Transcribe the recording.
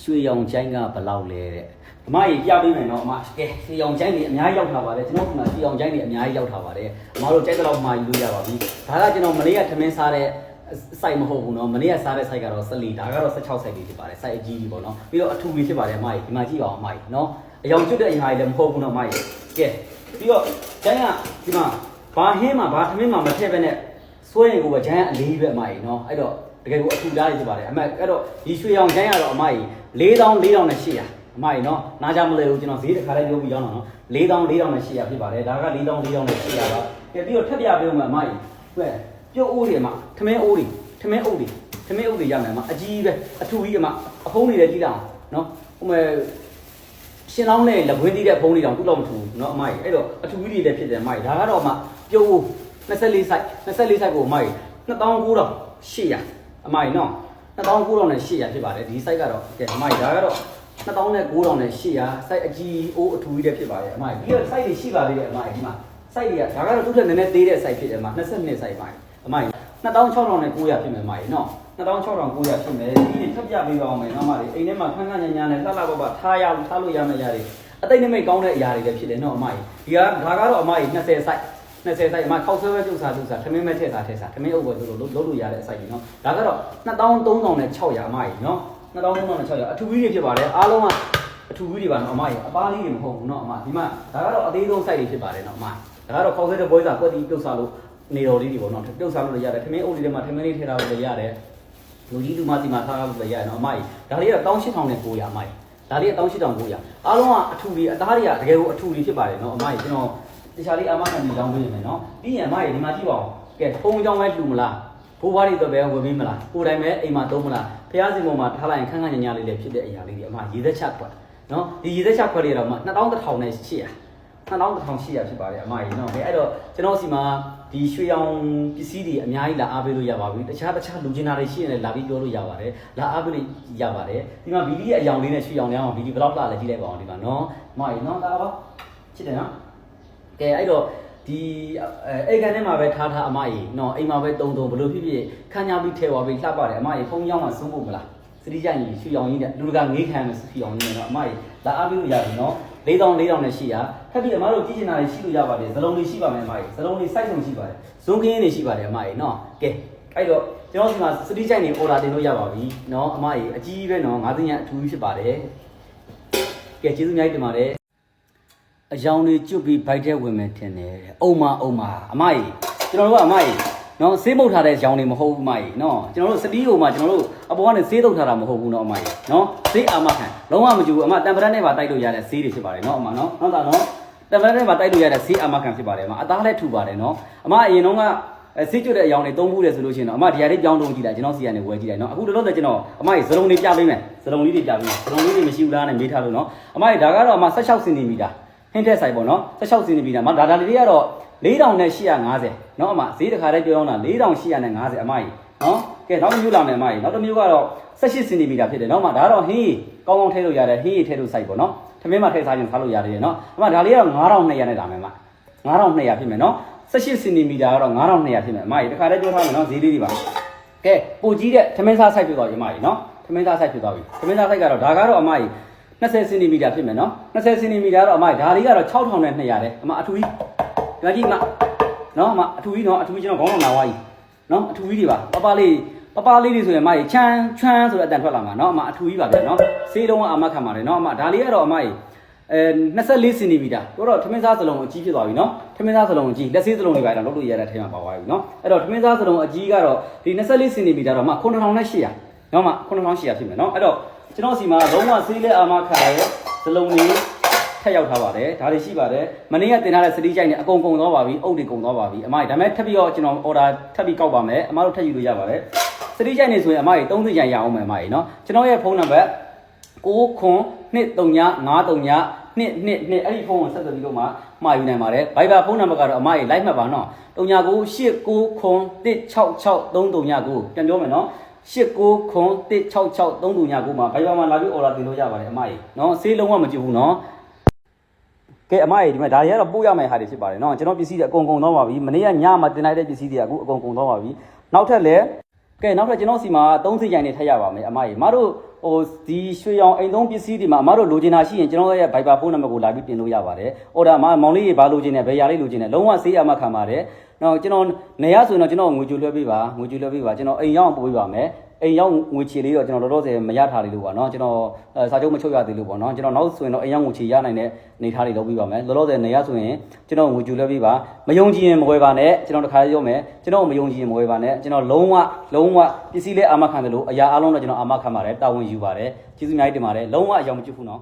ရွှေရောင်ချိုင်းကဘယ်လောက်လဲတဲ့အမကြီးပြပေးမယ်နော်အမကဲရွှေရောင်ချိုင်းတွေအများကြီးရောက်ထားပါတယ်ကျွန်တော်ဒီမှာရွှေရောင်ချိုင်းတွေအများကြီးရောက်ထားပါတယ်အမတို့ကြိုက်တဲ့လောက်မှာယူလို့ရပါပြီဒါကကျွန်တော်မနေ့ကထမင်းစားတဲ့စိုက်မဟုတ်ဘူးเนาะမနေ့ကစားတဲ့စိုက်ကတော့14ဒါကတော့16စိုက်လေးဖြစ်ပါတယ်စိုက်အကြီးကြီးပေါ့နော်ပြီးတော့အထူကြီးဖြစ်ပါတယ်အမကြီးဒီမှာကြည့်ပါအောင်အမကြီးเนาะအယောင်ကျွတ်တဲ့အရာကြီးလည်းမဟုတ်ဘူးเนาะအမကြီးကဲပြီးတော့ကျန်ကဒီမှာဘာဟင်းမှာဘာထမင်းမှာမထည့်ပဲနဲ့စွဲရင်ကိုပဲဂျန်ကအလေးပဲအမကြီးเนาะအဲ့တော့ တကယ်ကိုအထူသားလေးဖြစ်ပါတယ်အမအဲ့တော့ဒီရွှေရောင်ဂျန်ကတော့အမကြီး4000 4800နဲ့800အမကြီးเนาะနားကြမလဲဘူးကျွန်တော်ဈေးတစ်ခါလေးပြောပြီးရောင်းတော့နော်4000 4000နဲ့800ဖြစ်ပါတယ်ဒါက4000 4000နဲ့800ပါကဲပြီးတော့ထပ်ပြပေးဦးမယ်အမကြီးဟဲ့ပြုတ်အိုးတွေမှာထမင်းအိုးတွေထမင်းအုပ်တွေထမင်းအုပ်တွေရမယ်အမအကြီးပဲအထူကြီးအမအဖုံးတွေလည်းကြည့်လိုက်အောင်နော်ဟိုမဲ့ရှင်လောင်းနဲ့လက်ခွင်းတီးတဲ့ဖုံးတွေတောင်သူ့လောက်မထူဘူးเนาะအမကြီးအဲ့တော့အထူကြီးတွေလည်းဖြစ်တယ်အမကြီးဒါကတော့အမပြုတ်အိုး24 site 24 site ကိုအမကြီး2900 အမကြီးနော်2900နဲ့800ဖြစ်ပါတယ်ဒီ site ကတော့ကဲအမကြီးဒါကတော့2900နဲ့800 site အကြီးအိုးအထူကြီးတွေဖြစ်ပါတယ်အမကြီးပြီးတော့ site တွေရှိပါသေးတယ်အမကြီးဒီမှာ site တွေကဒါကတော့သူ့ထက်နည်းနည်းသေးတဲ့ site ဖြစ်တယ်အမ22 site ပါအမကြီး2600နဲ့900ဖြစ်မယ်အမကြီးနော်2600 900ဖြစ်မယ်ဒီနေ့ထပ်ပြပေးပါအောင်မယ်နော်အမကြီးအိမ်ထဲမှာခန်းခန်းညာညာနဲ့လှလှပပထားရထားလို့ရမယ့်ຢာတွေအသိနမိတ်ကောင်းတဲ့အရာတွေလည်းဖြစ်တယ်နော်အမကြီးဒီကဒါကတော့အမကြီး20 site 20စိုက်အမခောက်ဆွဲပဲပြုတ်စားပြုတ်စားထမင်းမဲ့ထည့်စားထည့်စားထမင်းအုပ်ပဲလို့လို့လို့လို့ရတဲ့အစိုက်ကြီးနော်ဒါကတော့2300နဲ့600အမကြီးနော်2300နဲ့600အထူကြီးတွေဖြစ်ပါတယ်အားလုံးကအထူကြီးတွေပါနော်အမကြီးအပားလေးတွေမဟုတ်ဘူးနော်အမဒီမှာဒါကတော့အသေးဆုံးစိုက်တွေဖြစ်ပါတယ်နော်အမဒါကတော့ခောက်ဆွဲတဲ့ပွဲစားကွက်တီပြုတ်စားလို့နေတော်လေးတွေပေါ့နော်ပြုတ်စားလို့လည်းရတယ်ထမင်းအုပ်လေးတွေမှာထမင်းလေးထည့်ထားလို့လည်းရတယ်လူကြီးလူမစီမှာထားလို့လည်းရတယ်နော်အမကြီးဒါလေးက18000နဲ့900အမကြီးဒါလေးက18900အားလုံးကအထူကြီးအသားတွေကတကယ်ကိုအထူကြီးဖြစ်ပါတယ်နော်အမကြီးကျွန်တော် တခြားလေးအာမခံပြီးကြောင်းပေးနေမယ်နော်ပြီးရင်အမကြီးဒီမှာကြည့်ပါဦးကဲပုံကြောင်းပဲလှူမလားဘိုးဘွားတွေတော့ပဲဝယ်ပေးမလားကိုယ်တိုင်ပဲအိမ်မှာသုံးမလားဖះစီပေါ်မှာထားလိုက်ရင်ခန်းခန်းညာညာလေးလည်းဖြစ်တဲ့အရာလေးတွေအမရေသက်ချက်ခွက်နော်ဒီရေသက်ချက်ခွက်တွေတော့မှ2100နဲ့800 2100ဖြစ်ပါတယ်အမကြီးနော်ဘယ်အဲ့တော့ကျွန်တော်စီမှာဒီရွှေရောင်ပစ္စည်းတွေအများကြီးလာအားပေးလို့ရပါပြီတခြားတခြားလူချင်းတာတွေရှိရင်လည်းလာပြီးပြောလို့ရပါတယ်လာအားပေးလို့ရပါတယ်ဒီမှာဗီဒီရဲ့အယောင်လေးနဲ့ရွှေရောင်လေးအောင်ဗီဒီဘယ်တော့လာလဲကြည့်လိုက်ပါအောင်ဒီမှာနော်အမကြီးနော်ဒါပါချစ်တယ်နော် ကဲအဲ့တော့ဒီအိမ်ကန်ထဲမှာပဲထားထားအမကြီးနော်အိမ်မှာပဲတုံတုံဘလို့ဖြစ်ဖြစ်ခန်းညာပြီးထဲသွားပြီးလှပတယ်အမကြီးဖုန်းရောက်မှဆုံးဖို့မလားစတိကြရင်ရွှေရောင်ကြီးနဲ့လူတကာငေးခံမယ်ရွှေရောင်ကြီးနဲ့နော်အမကြီးလာအားပေးလို့ရတယ်နော်4000 4000နဲ့ရှိရထပ်ပြီးအမတို့ကြည့်ချင်တာတွေရှိလို့ရပါတယ်ဇလုံးတွေရှိပါမယ်အမကြီးဇလုံးတွေ site ဆုံးရှိပါတယ်ဇွန်ကင်းတွေရှိပါတယ်အမကြီးနော်ကဲအဲ့တော့ကျွန်တော်ဒီမှာစတိကြိုက်နေ order တင်လို့ရပါပြီနော်အမကြီးအကြီးပဲနော်ငါးသိန်းရအထူးကြီးဖြစ်ပါတယ်ကဲကျေးဇူးအများကြီးတင်ပါတယ် အယောင်တွေကျွတ်ပြီးဘိုက်ထဲဝင်မယ်ထင်တယ်အုံမအုံမအမကြီးကျွန်တော်တို့ကအမကြီးနော်ဆေးမုတ်ထားတဲ့ရောင်တွေမဟုတ်ဘူးအမကြီးနော်ကျွန်တော်တို့စတီးဟိုမှာကျွန်တော်တို့အပေါ်ကနေဆေးတုတ်ထားတာမဟုတ်ဘူးနော်အမကြီးနော်ဆေးအာမခံလုံးဝမကြည့်ဘူးအမတံပရက်နဲ့ပါတိုက်လို့ရတဲ့ဆေးတွေဖြစ်ပါတယ်နော်အမနော်ဟုတ်တာနော်တံပရက်နဲ့ပါတိုက်လို့ရတဲ့ဆေးအာမခံဖြစ်ပါတယ်အမအသားလည်းထူပါတယ်နော်အမအရင်တော့ကအဲဆေးကျွတ်တဲ့အယောင်တွေသုံးဘူးတယ်ဆိုလို့ရှိရင်တော့အမဒီဟာလေးပြောင်းတုံးကြည့်လိုက်ကျွန်တော်စီကနေဝယ်ကြည့်လိုက်နော်အခုလောလောဆယ်ကျွန်တော်အမကြီးဇလုံးလေးပြပေးမယ်ဇလုံးလေးတွေပြပေးမယ်ဇလုံးလေးတွေမရှိဘူးလားနဲ့မေးထားလို့နော်အမကြီးဒါကတော့အမ16စင်တီမီတာ ဟင်းတက်ဆိုင်ပေါ့နော်16စီနေပြီလားမဒါဒါလေးတွေကတော့4850နော်အမဈေးတစ်ခါတည်းပြောရအောင်လား4850အမကြီးနော်ကဲနောက်တစ်မျိုးလာမယ်အမကြီးနောက်တစ်မျိုးကတော့18စင်တီမီတာဖြစ်တယ်နော်အမဒါတော့ဟင်းကောင်းကောင်းထည့်လို့ရတယ်ဟင်းထည့်လို့စိုက်ပေါ့နော်သမင်းမှာထည့်စားရင်ထားလို့ရတယ်နော်အမဒါလေးကတော့9200နဲ့လာမယ်အမ9200ဖြစ်မယ်နော်18စင်တီမီတာကတော့9200ဖြစ်မယ်အမကြီးတခါတည်းပြောထားမယ်နော်ဈေးလေးတွေပါကဲပိုကြီးတဲ့သမင်းစားစိုက်ပြတော့ရမကြီးနော်သမင်းသားစိုက်ဖြစ်သွားပြီသမင်းသားစိုက်ကတော့ဒါကတော့အမကြီး 20စင်တီမီတာဖြစ်မယ်နော်20စင်တီမီတာတော့အမဒါလေးကတော့6000နဲ့200တယ်အမအထူးကြီးဒါကြီးမနော်အမအထူးကြီးနော်အထူးကြီးကျွန်တော်ခေါင်းလောင်လာသွားကြီးနော်အထူးကြီးတွေပါပပလေးပပလေးတွေဆိုရင်အမကြီးချမ်းချမ်းဆိုတဲ့အတန်ထွက်လာမှာနော်အမအထူးကြီးပါဗျာနော်ဆေးလုံးကအမခံပါတယ်နော်အမဒါလေးကတော့အမကြီးအဲ24စင်တီမီတာတို့တော့ထမင်းစားစလုံးအကြီးဖြစ်သွားပြီနော်ထမင်းစားစလုံးအကြီးလက်ဆေးစလုံးတွေပါတော့လုပ်လို့ရတဲ့ထဲမှာပါသွားပြီနော်အဲ့တော့ထမင်းစားစလုံးအကြီးကတော့ဒီ24စင်တီမီတာတော့မှ9800နော်မှ9800ဖြစ်မယ်နော်အဲ့တော့ ကျွန်တော်စီမှာလုံးဝဆေးလက်အာမခံရဲဇလုံးလေးထက်ရောက်ထားပါတယ်ဒါတွေရှိပါတယ်မနေ့ကတင်ထားတဲ့စတိကြိုက်နဲ့အကုန်ကုန်သွားပါပြီအုပ်တွေကုန်သွားပါပြီအမကြီးဒါမဲ့ထပ်ပြီးတော့ကျွန်တော် order ထပ်ပြီးကောက်ပါမယ်အမတို့ထပ်ယူလို့ရပါတယ်စတိကြိုက်နေဆိုရင်အမကြီး30ကြိုက်ရအောင်မယ်အမကြီးနော်ကျွန်တော်ရဲ့ဖုန်းနံပါတ်6ခွန်239 539နှစ်နှစ်နှစ်အဲ့ဒီဖုန်းကိုဆက်သွယ်ပြီးတော့မှမှာယူနိုင်ပါတယ် Viber ဖုန်းနံပါတ်ကတော့အမကြီးလိုက်မှတ်ပါနော်399890166339ကိုပြန်ပြောမယ်နော် 89ခွန်1663တုံညာကိုမှာဘိုင်ဘာမှာလာပြီးအော်လာတင်လို့ရပါတယ်အမကြီးနော်ဆေးလုံးဝမကြည့်ဘူးနော်ကဲအမကြီးဒီမှာဒါတွေကတော့ပို့ရမယ့်ဟာတွေဖြစ်ပါတယ်နော်ကျွန်တော်ပစ္စည်းတွေအကုန်ကုန်သွားပါပြီမနေ့ကညမှာတင်လိုက်တဲ့ပစ္စည်းတွေအခုအကုန်ကုန်သွားပါပြီနောက်ထပ်လည်းကဲနောက်ထပ်ကျွန်တော်စီမှာ30ရိုင်နေထည့်ရပါမယ်အမကြီးမတို့ ဟဟိုဒီရွှေရောင်အိမ်သုံးပစ္စည်းတွေမှာအမတို့လိုချင်တာရှိရင်ကျွန်တော်ရဲ့ Viber ဖုန်းနံပါတ်ကိုလာပြီးတင်လို့ရပါတယ်။ order အမမောင်လေးရေဘာလိုချင်တယ်ဘယ်ຢာလေးလိုချင်တယ်လုံးဝဆေးအမခံပါတယ်။နောက်ကျွန်တော်နေရဆိုရင်တော့ကျွန်တော်ငွေကြိုလွှဲပေးပါငွေကြိုလွှဲပေးပါကျွန်တော်အိမ်ရောက်ပို့ပေးပါမယ်။ အိမ်ရောက်ငွေချေလေးတော့ကျွန်တော်တော်တော်စင်မရထားလေးလို့ပါနော်ကျွန်တော်စာချုပ်မချုပ်ရသေးလို့ပေါ့နော်ကျွန်တော်နောက်ဆိုရင်တော့အိမ်ရောက်ငွေချေရနိုင်တဲ့နေထားလေးလုပ်ပြီးပါမယ်တော်တော်စင်နေရဆိုရင်ကျွန်တော်ငွေကျူလဲပြီးပါမယုံကြည်ရင်မဝယ်ပါနဲ့ကျွန်တော်တခါပြောမယ်ကျွန်တော်မယုံကြည်ရင်မဝယ်ပါနဲ့ကျွန်တော်လုံးဝလုံးဝပစ္စည်းလေးအာမခံတယ်လို့အရာအလုံးတော့ကျွန်တော်အာမခံပါတယ်တာဝန်ယူပါတယ်ကျေးဇူးအများကြီးတင်ပါတယ်လုံးဝအယောင်မကျွတ်ဘူးနော်